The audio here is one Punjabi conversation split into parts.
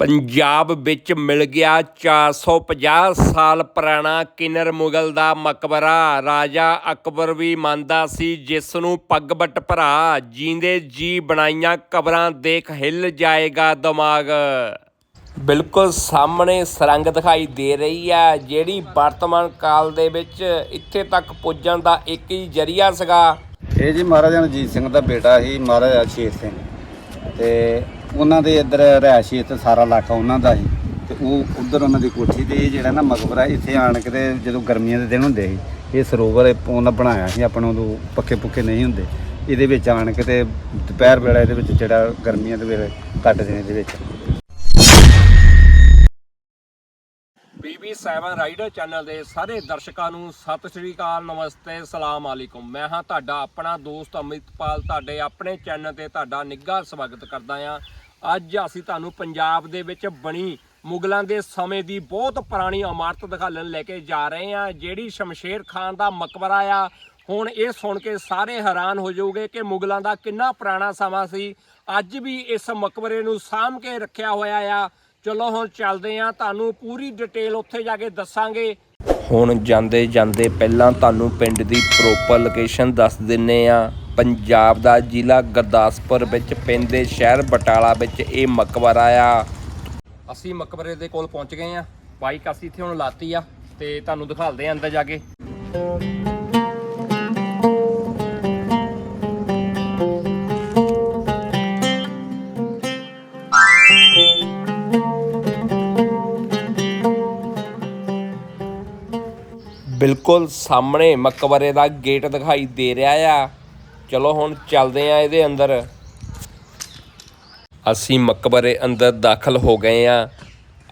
ਪੰਜਾਬ ਵਿੱਚ ਮਿਲ ਗਿਆ 450 ਸਾਲ ਪੁਰਾਣਾ ਕਿਨਰ ਮੁਗਲ ਦਾ ਮਕਬਰਾ। ਰਾਜਾ ਅਕਬਰ ਵੀ ਮੰਨਦਾ ਸੀ, ਜਿਸ ਨੂੰ ਪੱਗਬਟ ਭਰਾ ਜੀਂਦੇ ਜੀ ਬਣਾਈਆਂ ਕਬਰਾਂ ਦੇਖ ਹਿੱਲ ਜਾਏਗਾ ਦਿਮਾਗ। ਬਿਲਕੁਲ ਸਾਹਮਣੇ ਸਰੰਗ ਦਿਖਾਈ ਦੇ ਰਹੀ ਹੈ, ਜਿਹੜੀ ਵਰਤਮਾਨ ਕਾਲ ਦੇ ਵਿੱਚ ਇੱਥੇ ਤੱਕ ਪੁੱਜਣ ਦਾ ਇੱਕ ਹੀ ਜਰੀਆ ਸੀਗਾ। ਇਹ ਜੀ ਮਹਾਰਾਜਾ ਰਣਜੀਤ ਸਿੰਘ ਦਾ ਬੇਟਾ ਸੀ, ਮਹਾਰਾਜਾ ਸ਼ੇਰ ਸਿੰਘ। ਤੇ ਉਹਨਾਂ ਦੇ ਇੱਧਰ ਰਿਹਾਇਸ਼ੀ ਇੱਥੇ ਸਾਰਾ ਇਲਾਕਾ ਉਹਨਾਂ ਦਾ ਸੀ ਤੇ ਉਹ ਉਧਰ ਉਹਨਾਂ ਦੀ ਕੋਠੀ ਤੇ ਇਹ ਜਿਹੜਾ ਨਾ ਮਕਬਰਾ ਇੱਥੇ ਆਣ ਕੇ ਤੇ ਜਦੋਂ ਗਰਮੀਆਂ ਦੇ ਦਿਨ ਹੁੰਦੇ ਸੀ, ਇਹ ਸਰੋਵਰ ਇਹ ਉਹਨਾਂ ਬਣਾਇਆ ਸੀ, ਆਪਣਾ ਉਦੋਂ ਪੱਕੇ ਪੁੱਕੇ ਨਹੀਂ ਹੁੰਦੇ। ਇਹਦੇ ਵਿੱਚ ਆਣ ਕੇ ਤੇ ਦੁਪਹਿਰ ਵੇਲੇ ਇਹਦੇ ਵਿੱਚ ਜਿਹੜਾ ਗਰਮੀਆਂ ਦੇ ਵੇਲੇ ਕੱਟ ਦੇਣੇ ਦੇ ਵਿੱਚ। BB7 ਰਾਈਡਰ ਚੈਨਲ ਦੇ ਸਾਰੇ ਦਰਸ਼ਕਾਂ ਨੂੰ ਸਤਿ ਸ਼੍ਰੀ ਅਕਾਲ, ਨਮਸਤੇ, ਸਲਾਮ ਅਲੈਕੁਮ। ਮੈਂ ਹਾਂ ਤੁਹਾਡਾ ਆਪਣਾ ਦੋਸਤ ਅਮਿਤਪਾਲ। ਤੁਹਾਡੇ ਆਪਣੇ ਚੈਨਲ ਤੇ ਤੁਹਾਡਾ ਨਿੱਘਾ ਸਵਾਗਤ ਕਰਦਾ ਹਾਂ। ਅੱਜ ਅਸੀਂ ਤੁਹਾਨੂੰ ਪੰਜਾਬ ਦੇ ਵਿੱਚ ਬਣੀ ਮੁਗਲਾਂ ਦੇ ਸਮੇਂ ਦੀ ਬਹੁਤ ਪੁਰਾਣੀ ਇਮਾਰਤ ਦਿਖਾਲਣ ਲੈ ਕੇ ਜਾ ਰਹੇ ਹਾਂ, ਜਿਹੜੀ ਸ਼ਮਸ਼ੇਰ ਖਾਨ ਦਾ ਮਕਬਰਾ ਆ। ਹੁਣ ਇਹ ਸੁਣ ਕੇ ਸਾਰੇ ਹੈਰਾਨ ਹੋ ਜਾਓਗੇ ਕਿ ਮੁਗਲਾਂ ਦਾ ਕਿੰਨਾ ਪੁਰਾਣਾ ਸਮਾਂ ਸੀ। ਅੱਜ ਵੀ ਇਸ ਮਕਬਰੇ ਨੂੰ ਸਾਂਭ ਕੇ ਰੱਖਿਆ ਹੋਇਆ ਆ। ਚਲੋ ਹੁਣ ਚੱਲਦੇ ਆਂ ਤੁਹਾਨੂੰ ਪੂਰੀ ਡਿਟੇਲ ਉੱਥੇ ਜਾ ਕੇ ਦੱਸਾਂਗੇ। ਹੁਣ ਜਾਂਦੇ ਜਾਂਦੇ ਪਹਿਲਾਂ ਤੁਹਾਨੂੰ ਪਿੰਡ ਦੀ ਪ੍ਰੋਪਰ ਲੋਕੇਸ਼ਨ ਦੱਸ ਦਿੰਨੇ ਆ ਪੰਜਾਬ ਦਾ ਜ਼ਿਲ੍ਹਾ ਗੁਰਦਾਸਪੁਰ ਵਿੱਚ ਪੈਂਦੇ ਸ਼ਹਿਰ ਬਟਾਲਾ ਵਿੱਚ ਇਹ ਮਕਬਰਾ ਆ। ਅਸੀਂ ਮਕਬਰੇ ਦੇ ਕੋਲ ਪਹੁੰਚ ਗਏ ਆ। ਬਾਈਕ ਅਸੀਂ ਇੱਥੇ ਹੁਣ ਲਾਤੀ ਆ ਤੇ ਤੁਹਾਨੂੰ ਦਿਖਾਲਦੇ ਆ ਅੰਦਰ ਜਾ ਕੇ। ਬਿਲਕੁਲ ਸਾਹਮਣੇ ਮਕਬਰੇ ਦਾ ਗੇਟ ਦਿਖਾਈ ਦੇ ਰਿਹਾ ਆ। ਚਲੋ ਹੁਣ ਚੱਲਦੇ ਆ ਇਹਦੇ ਅੰਦਰ। ਅਸੀਂ ਮਕਬਰੇ ਅੰਦਰ ਦਾਖਲ ਹੋ ਗਏ ਆ।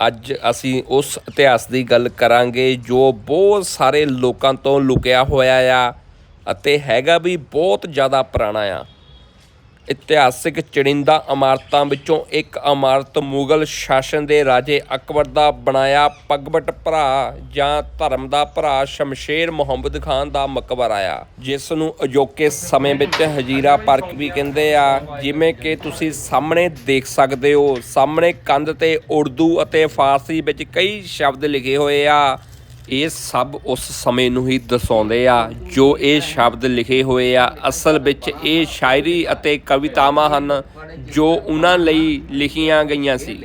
ਅੱਜ ਅਸੀਂ ਉਸ ਇਤਿਹਾਸ ਦੀ ਗੱਲ ਕਰਾਂਗੇ ਜੋ ਬਹੁਤ ਸਾਰੇ ਲੋਕਾਂ ਤੋਂ ਲੁਕਿਆ ਹੋਇਆ ਆ ਅਤੇ ਹੈਗਾ ਵੀ ਬਹੁਤ ਜ਼ਿਆਦਾ ਪੁਰਾਣਾ ਆ। ਇਤਿਹਾਸਿਕ ਚੜਿੰਦਾ ਇਮਾਰਤਾਂ ਵਿੱਚੋਂ ਇੱਕ ਇਮਾਰਤ ਮੁਗਲ ਸ਼ਾਸਨ ਦੇ ਰਾਜੇ ਅਕਬਰ ਦਾ ਬਣਾਇਆ ਪਗਬਟ ਭਰਾ ਜਾਂ ਧਰਮ ਦਾ ਭਰਾ ਸ਼ਮਸ਼ੇਰ ਮੁਹੰਮਦ ਖਾਨ ਦਾ ਮਕਬਰਾ ਆ ਜਿਸ ਨੂੰ ਅਜੋਕੇ ਸਮੇਂ ਵਿੱਚ ਹਜੀਰਾ ਪਾਰਕ ਵੀ ਕਹਿੰਦੇ ਆ। ਜਿਵੇਂ ਕਿ ਤੁਸੀਂ ਸਾਹਮਣੇ ਦੇਖ ਸਕਦੇ ਹੋ, ਸਾਹਮਣੇ ਕੰਧ ਤੇ ਉਰਦੂ ਅਤੇ ਫਾਰਸੀ ਵਿੱਚ ਕਈ ਸ਼ਬਦ ਲਿਖੇ ਹੋਏ ਆ। ਇਹ ਸਭ ਉਸ ਸਮੇਂ ਨੂੰ ਹੀ ਦਰਸਾਉਂਦੇ ਆ, ਜੋ ਇਹ ਸ਼ਬਦ ਲਿਖੇ ਹੋਏ ਆ। ਅਸਲ ਵਿੱਚ ਇਹ ਸ਼ਾਇਰੀ ਅਤੇ ਕਵਿਤਾਵਾਂ ਹਨ, ਜੋ ਉਹਨਾਂ ਲਈ ਲਿਖੀਆਂ ਗਈਆਂ ਸੀ।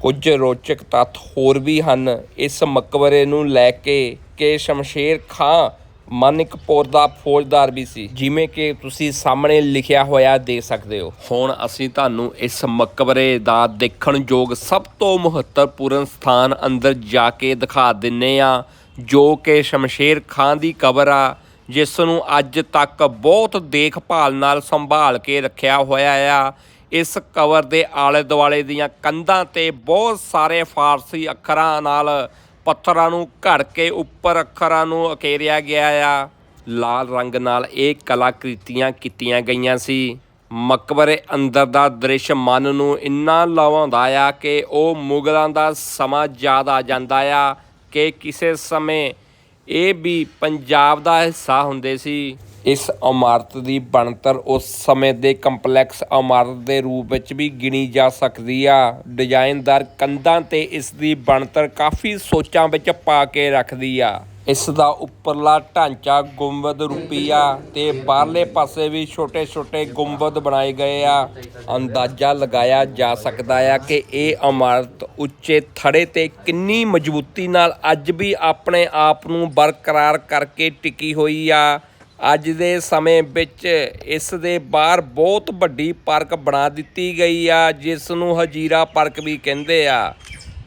ਕੁਝ ਰੋਚਕ ਤੱਥ ਹੋਰ ਵੀ ਹਨ। ਇਸ ਮਕਬਰੇ ਨੂੰ ਲੈ ਕੇ ਕਿ ਸ਼ਮਸ਼ੇਰ ਖਾਂ, ਮਾਨਿਕਪੁਰ ਦਾ ਫੌਜਦਾਰ ਵੀ ਸੀ, ਜਿਵੇਂ ਕਿ ਤੁਸੀਂ ਸਾਹਮਣੇ ਲਿਖਿਆ ਹੋਇਆ ਦੇ ਸਕਦੇ ਹੋ। ਹੁਣ ਅਸੀਂ ਤੁਹਾਨੂੰ ਇਸ ਮਕਬਰੇ ਦਾ ਦੇਖਣ ਯੋਗ ਸਭ ਤੋਂ ਮਹੱਤਵਪੂਰਨ ਸਥਾਨ ਅੰਦਰ ਜਾ ਕੇ ਦਿਖਾ ਦਿੰਨੇ ਆ। ਜੋ ਕਿ ਸ਼ਮਸ਼ੇਰ ਖਾਨ ਦੀ ਕਬਰ ਆ, ਜਿਸ ਨੂੰ ਅੱਜ ਤੱਕ ਬਹੁਤ ਦੇਖਭਾਲ ਨਾਲ ਸੰਭਾਲ ਕੇ ਰੱਖਿਆ ਹੋਇਆ ਆ। ਇਸ ਕਬਰ ਦੇ ਆਲੇ ਦੁਆਲੇ ਦੀਆਂ ਕੰਧਾਂ ਤੇ ਬਹੁਤ ਸਾਰੇ ਫਾਰਸੀ ਅੱਖਰਾਂ ਨਾਲ ਪੱਥਰਾਂ ਨੂੰ ਘੜ ਕੇ ਉੱਪਰ ਅੱਖਰਾਂ ਨੂੰ ਅਕੇਰਿਆ ਗਿਆ ਆ। ਲਾਲ ਰੰਗ ਨਾਲ ਇਹ ਕਲਾਕ੍ਰਿਤੀਆਂ ਕੀਤੀਆਂ ਗਈਆਂ ਸੀ। ਮਕਬਰੇ ਅੰਦਰ ਦਾ ਦ੍ਰਿਸ਼ ਮਨ ਨੂੰ ਇੰਨਾ ਲਵਾਉਂਦਾ ਆ ਕਿ ਉਹ ਮੁਗਲਾਂ ਦਾ ਸਮਾਂ ਯਾਦ ਆ ਜਾਂਦਾ ਆ। ਕਿ ਕਿਸੇ ਸਮੇਂ ਇਹ ਵੀ ਪੰਜਾਬ ਦਾ ਹਿੱਸਾ ਹੁੰਦੇ ਸੀ। ਇਸ ਇਮਾਰਤ ਦੀ ਬਣਤਰ ਉਸ ਸਮੇਂ ਦੇ ਕੰਪਲੈਕਸ ਇਮਾਰਤ ਦੇ ਰੂਪ ਵਿੱਚ ਵੀ ਗਿਣੀ ਜਾ ਸਕਦੀ ਆ। ਡਿਜ਼ਾਈਨਦਾਰ ਕੰਧਾਂ ਤੇ ਇਸ ਦੀ ਬਣਤਰ ਕਾਫੀ ਸੋਚਾਂ ਵਿੱਚ ਪਾ ਕੇ ਰੱਖਦੀ ਆ। ਇਸ ਦਾ ਉੱਪਰਲਾ ਢਾਂਚਾ ਗੁੰਬਦ ਰੂਪੀ ਆ ਤੇ ਬਾਹਰਲੇ ਪਾਸੇ ਵੀ ਛੋਟੇ-ਛੋਟੇ ਗੁੰਬਦ ਬਣਾਏ ਗਏ ਆ। ਅੰਦਾਜ਼ਾ ਲਗਾਇਆ ਜਾ ਸਕਦਾ ਆ ਕਿ ਇਹ ਇਮਾਰਤ ਉੱਚੇ ਥੜੇ ਤੇ ਕਿੰਨੀ ਮਜ਼ਬੂਤੀ ਨਾਲ ਅੱਜ ਵੀ ਆਪਣੇ ਆਪ ਨੂੰ ਬਰਕਰਾਰ ਕਰਕੇ ਟਿਕੀ ਹੋਈ ਆ। ਅੱਜ ਦੇ ਸਮੇਂ ਵਿੱਚ ਇਸ ਦੇ ਬਾਹਰ ਬਹੁਤ ਵੱਡੀ ਪਾਰਕ ਬਣਾ ਦਿੱਤੀ ਗਈ ਆ, ਜਿਸ ਨੂੰ ਹਜੀਰਾ ਪਾਰਕ ਵੀ ਕਹਿੰਦੇ ਆ।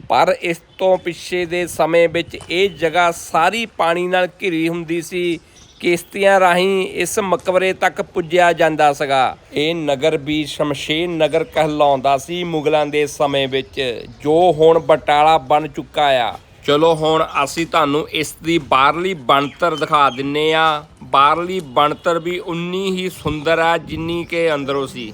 ਪਰ ਇਸ ਤੋਂ ਪਿੱਛੇ ਦੇ ਸਮੇਂ ਵਿੱਚ ਇਹ ਜਗ੍ਹਾ ਸਾਰੀ ਪਾਣੀ ਨਾਲ ਘਿਰੀ ਹੁੰਦੀ ਸੀ। ਕਿਸ਼ਤੀਆਂ ਰਾਹੀਂ ਇਸ ਮਕਬਰੇ ਤੱਕ ਪੁੱਜਿਆ ਜਾਂਦਾ ਸੀਗਾ। ਇਹ ਨਗਰ ਵੀ ਸ਼ਮਸ਼ੇਰ ਨਗਰ ਕਹਿਲਾਉਂਦਾ ਸੀ ਮੁਗਲਾਂ ਦੇ ਸਮੇਂ ਵਿੱਚ, ਜੋ ਹੁਣ ਬਟਾਲਾ ਬਣ ਚੁੱਕਾ ਆ। ਚਲੋ ਹੁਣ ਅਸੀਂ ਤੁਹਾਨੂੰ ਇਸ ਦੀ ਬਾਹਰਲੀ ਬਣਤਰ ਦਿਖਾ ਦਿੰਨੇ ਆ। ਬਾਹਰਲੀ ਬਣਤਰ ਵੀ ਉਨੀ ਹੀ ਸੁੰਦਰ ਆ ਜਿੰਨੀ ਕਿ ਅੰਦਰੋਂ ਸੀ।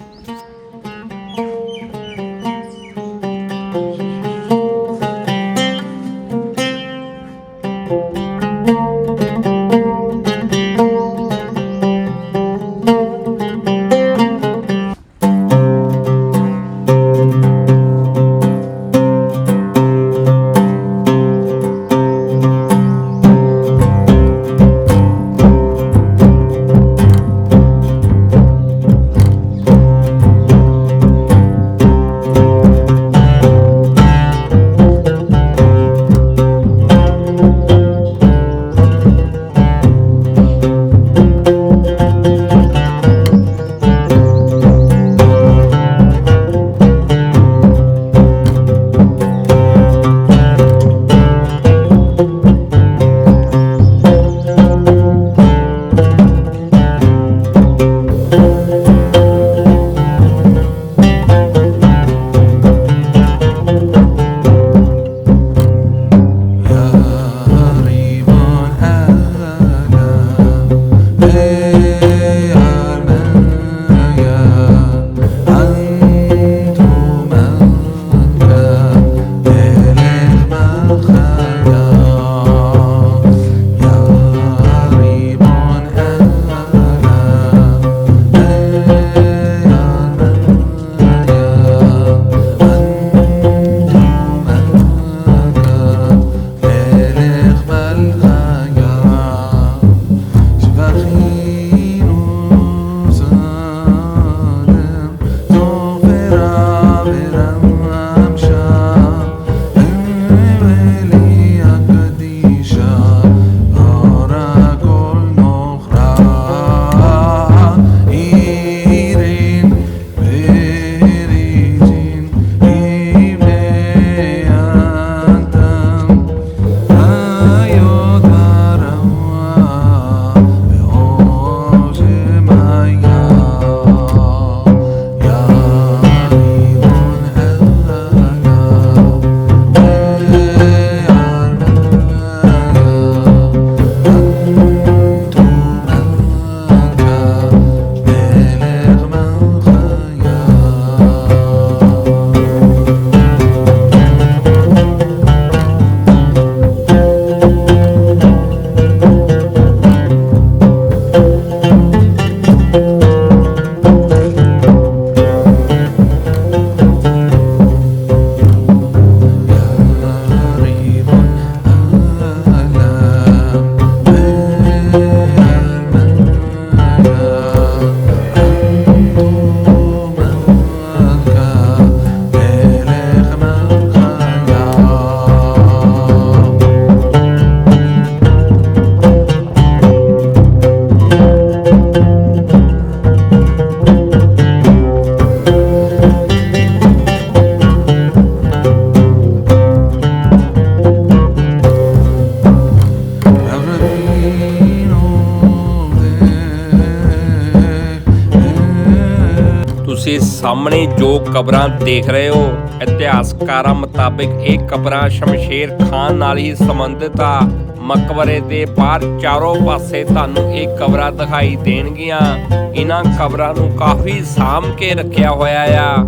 ਸਾਹਮਣੇ ਜੋ ਕਬਰਾਂ ਦੇਖ ਰਹੇ ਹੋ, ਇਤਿਹਾਸਕਾਰਾਂ ਮੁਤਾਬਿਕ ਇਹ ਕਬਰਾਂ ਸ਼ਮਸ਼ੇਰ ਖਾਨ ਨਾਲ ਹੀ ਸੰਬੰਧਿਤ ਆ। ਮਕਬਰੇ ਦੇ ਬਾਹਰ ਚਾਰੋਂ ਪਾਸੇ ਤੁਹਾਨੂੰ ਇਹ ਕਬਰਾਂ ਦਿਖਾਈ ਦੇਣਗੀਆਂ। ਇਹਨਾਂ ਕਬਰਾਂ ਨੂੰ ਕਾਫੀ ਸਾਂਭ ਕੇ ਰੱਖਿਆ ਹੋਇਆ ਆ।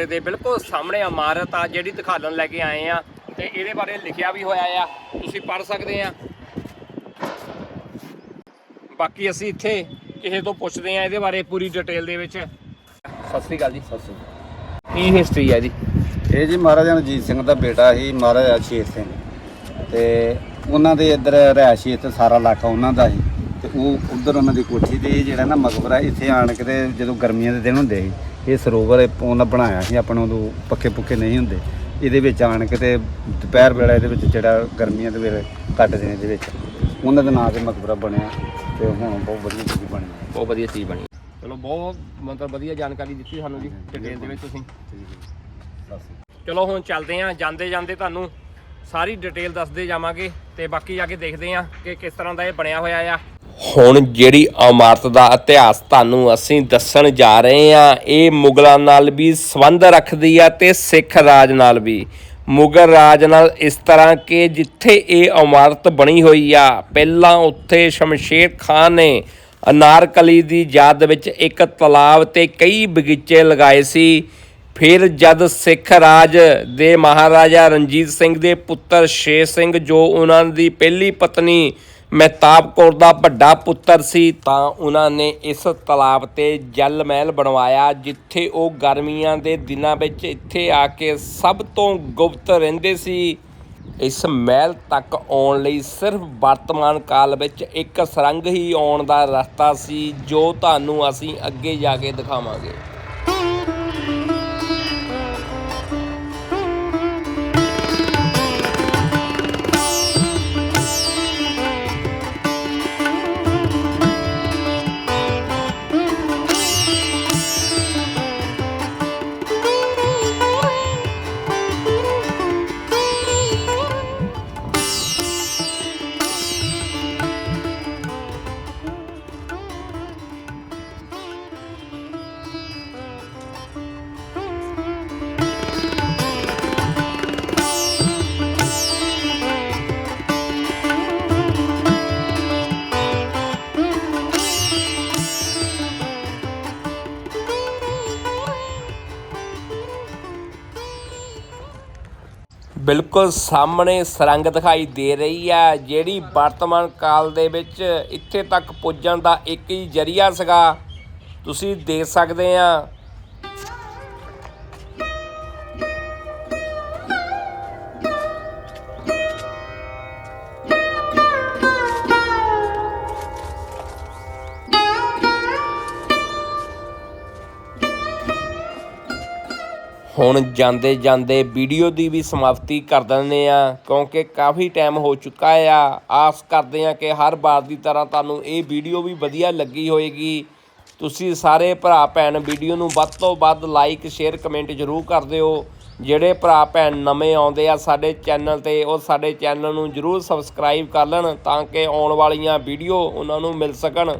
ਮਕਬਰੇ ਦੇ ਬਿਲਕੁਲ ਸਾਹਮਣੇ ਇਮਾਰਤ ਆ ਜਿਹੜੀ ਦਿਖਾਉਣ ਲੈ ਕੇ ਆਏ ਆ। ਤੇ ਇਹਦੇ ਬਾਰੇ ਲਿਖਿਆ ਵੀ ਹੋਇਆ ਆ ਤੁਸੀਂ ਪੜ੍ਹ ਸਕਦੇ ਆ। ਬਾਕੀ ਅਸੀਂ ਇੱਥੇ ਕਿਸੇ ਤੋਂ ਪੁੱਛਦੇ ਆ ਇਹਦੇ ਬਾਰੇ ਪੂਰੀ ਡਿਟੇਲ ਦੇ ਵਿੱਚ। ਸਤਿ ਸ੍ਰੀ ਅਕਾਲ ਜੀ। ਸਤਿ ਸ੍ਰੀ ਅਕਾਲ। ਕੀ ਹਿਸਟਰੀ ਹੈ ਜੀ? ਇਹ ਜੀ ਮਹਾਰਾਜਾ ਰਣਜੀਤ ਸਿੰਘ ਦਾ ਬੇਟਾ ਸੀ ਮਹਾਰਾਜਾ ਸ਼ੇਰ ਸਿੰਘ। ਤੇ ਉਹਨਾਂ ਦੇ ਇੱਧਰ ਰਿਹਾਇਸ਼ੀ ਇੱਥੇ ਸਾਰਾ ਇਲਾਕਾ ਉਹਨਾਂ ਦਾ ਸੀ। ਤੇ ਉਹ ਉਧਰ ਉਹਨਾਂ ਦੀ ਕੋਠੀ ਤੇ ਇਹ ਜਿਹੜਾ ਨਾ ਮਕਬਰਾ ਇੱਥੇ ਆਣ ਕੇ ਤੇ ਜਦੋਂ ਗਰਮੀਆਂ ਦੇ ਦਿਨ ਹੁੰਦੇ ਸੀ ਇਹ ਸਰੋਵਰ ਇਹ ਉਹਨਾਂ ਬਣਾਇਆ ਸੀ ਆਪਣਾ ਉਦੋਂ ਪੱਕੇ ਪੁੱਕੇ ਨਹੀਂ ਹੁੰਦੇ। ਇਹਦੇ ਵਿੱਚ ਆਣ ਕੇ ਤੇ ਦੁਪਹਿਰ ਵੇਲੇ ਇਹਦੇ ਵਿੱਚ ਜਿਹੜਾ ਗਰਮੀਆਂ ਦੇ ਵੇਲੇ ਕੱਟਦੇ ਨੇ ਇਹਦੇ ਵਿੱਚ। ਉਹਨਾਂ ਦੇ ਨਾਂ ਤੇ ਮਕਬਰਾ ਬਣਿਆ ਤੇ ਹੁਣ ਬਹੁਤ ਵਧੀਆ ਚੀਜ਼ ਬਣੀ ਬਹੁਤ ਵਧੀਆ ਚੀਜ਼ ਬਣੀ। ਚਲੋ ਬਹੁਤ ਮਤਲਬ ਵਧੀਆ ਜਾਣਕਾਰੀ ਦਿੱਤੀ ਸਾਨੂੰ ਜੀ ਡਿਟੇਲ ਦੇ ਵਿੱਚ ਤੁਸੀਂ। ਚਲੋ ਹੁਣ ਚੱਲਦੇ ਆਂ ਜਾਂਦੇ ਜਾਂਦੇ ਤੁਹਾਨੂੰ ਸਾਰੀ ਡਿਟੇਲ ਦੱਸਦੇ ਜਾਵਾਂਗੇ ਤੇ ਬਾਕੀ ਜਾ ਕੇ ਦੇਖਦੇ ਆਂ ਕਿ ਕਿਸ ਤਰ੍ਹਾਂ ਦਾ ਇਹ ਬਣਿਆ ਹੋਇਆ ਆ। ਹੁਣ ਜਿਹੜੀ ਇਮਾਰਤ ਦਾ ਇਤਿਹਾਸ ਤੁਹਾਨੂੰ ਅਸੀਂ ਦੱਸਣ ਜਾ ਰਹੇ ਹਾਂ, ਇਹ ਮੁਗਲਾਂ ਨਾਲ ਵੀ ਸੰਬੰਧ ਰੱਖਦੀ ਆ ਤੇ ਸਿੱਖ ਰਾਜ ਨਾਲ ਵੀ। ਮੁਗਲ ਰਾਜ ਨਾਲ ਇਸ ਤਰ੍ਹਾਂ ਕਿ ਜਿੱਥੇ ਇਹ ਇਮਾਰਤ ਬਣੀ ਹੋਈ ਆ, ਪਹਿਲਾਂ ਉੱਥੇ ਸ਼ਮਸ਼ੇਰ ਖਾਨ ਨੇ ਅਨਾਰਕਲੀ ਦੀ ਯਾਦ ਵਿੱਚ ਇੱਕ ਤਲਾਬ ਤੇ ਕਈ ਬਗੀਚੇ ਲਗਾਏ ਸੀ। ਫਿਰ ਜਦ ਸਿੱਖ ਰਾਜ ਦੇ ਮਹਾਰਾਜਾ ਰਣਜੀਤ ਸਿੰਘ ਦੇ ਪੁੱਤਰ ਸ਼ੇਰ ਸਿੰਘ, ਜੋ ਉਹਨਾਂ ਦੀ ਪਹਿਲੀ ਪਤਨੀ ਮਹਿਤਾਬ ਕੌਰ ਦਾ ਵੱਡਾ ਪੁੱਤਰ ਸੀ, ਤਾਂ ਉਹਨਾਂ ਨੇ ਇਸ ਤਲਾਬ ਤੇ ਜਲ ਮਹਿਲ ਬਣਵਾਇਆ, ਜਿੱਥੇ ਉਹ ਗਰਮੀਆਂ ਦੇ ਦਿਨਾਂ ਵਿੱਚ ਇੱਥੇ ਆ ਕੇ ਸਭ ਤੋਂ ਗੁਪਤ ਰਹਿੰਦੇ ਸੀ। ਇਸ ਮਹਿਲ ਤੱਕ ਆਉਣ ਲਈ ਸਿਰਫ ਵਰਤਮਾਨ ਕਾਲ ਵਿੱਚ ਇੱਕ ਸੁਰੰਗ ਹੀ ਆਉਣ ਦਾ ਰਸਤਾ ਸੀ, ਜੋ ਤੁਹਾਨੂੰ ਅਸੀਂ ਅੱਗੇ ਜਾ ਕੇ ਦਿਖਾਵਾਂਗੇ। ਬਿਲਕੁਲ ਸਾਹਮਣੇ ਸਰੰਗ ਦਿਖਾਈ ਦੇ ਰਹੀ ਹੈ, ਜਿਹੜੀ ਵਰਤਮਾਨ ਕਾਲ ਦੇ ਵਿੱਚ ਇੱਥੇ ਤੱਕ ਪੁੱਜਣ ਦਾ ਇੱਕ ਹੀ ਜਰੀਆ ਸੀਗਾ। ਤੁਸੀਂ ਦੇਖ ਸਕਦੇ ਆ ਹੁਣ ਜਾਂਦੇ ਜਾਂਦੇ ਵੀਡੀਓ ਦੀ ਵੀ ਸਮਾਪਤੀ ਕਰ ਦਿੰਦੇ ਆ, ਕਿਉਂਕਿ ਕਾਫੀ ਟਾਈਮ ਹੋ ਚੁੱਕਾ ਆ। ਆਸ ਕਰਦੇ ਆ ਕਿ ਹਰ ਵਾਰ ਦੀ ਤਰ੍ਹਾਂ ਤੁਹਾਨੂੰ ਇਹ ਵੀਡੀਓ ਵੀ ਵਧੀਆ ਲੱਗੀ ਹੋਏਗੀ। ਤੁਸੀਂ ਸਾਰੇ ਭਰਾ ਭੈਣ ਵੀਡੀਓ ਨੂੰ ਵੱਧ ਤੋਂ ਵੱਧ ਲਾਈਕ ਸ਼ੇਅਰ ਕਮੈਂਟ ਜ਼ਰੂਰ ਕਰ ਦਿਓ। ਜਿਹੜੇ ਭਰਾ ਭੈਣ ਨਵੇਂ ਆਉਂਦੇ ਆ ਸਾਡੇ ਚੈਨਲ ਤੇ, ਉਹ ਸਾਡੇ ਚੈਨਲ ਨੂੰ ਜ਼ਰੂਰ ਸਬਸਕ੍ਰਾਈਬ ਕਰ ਲੈਣ ਤਾਂ ਕਿ ਆਉਣ ਵਾਲੀਆਂ ਵੀਡੀਓ ਉਹਨਾਂ ਨੂੰ ਮਿਲ ਸਕਣ।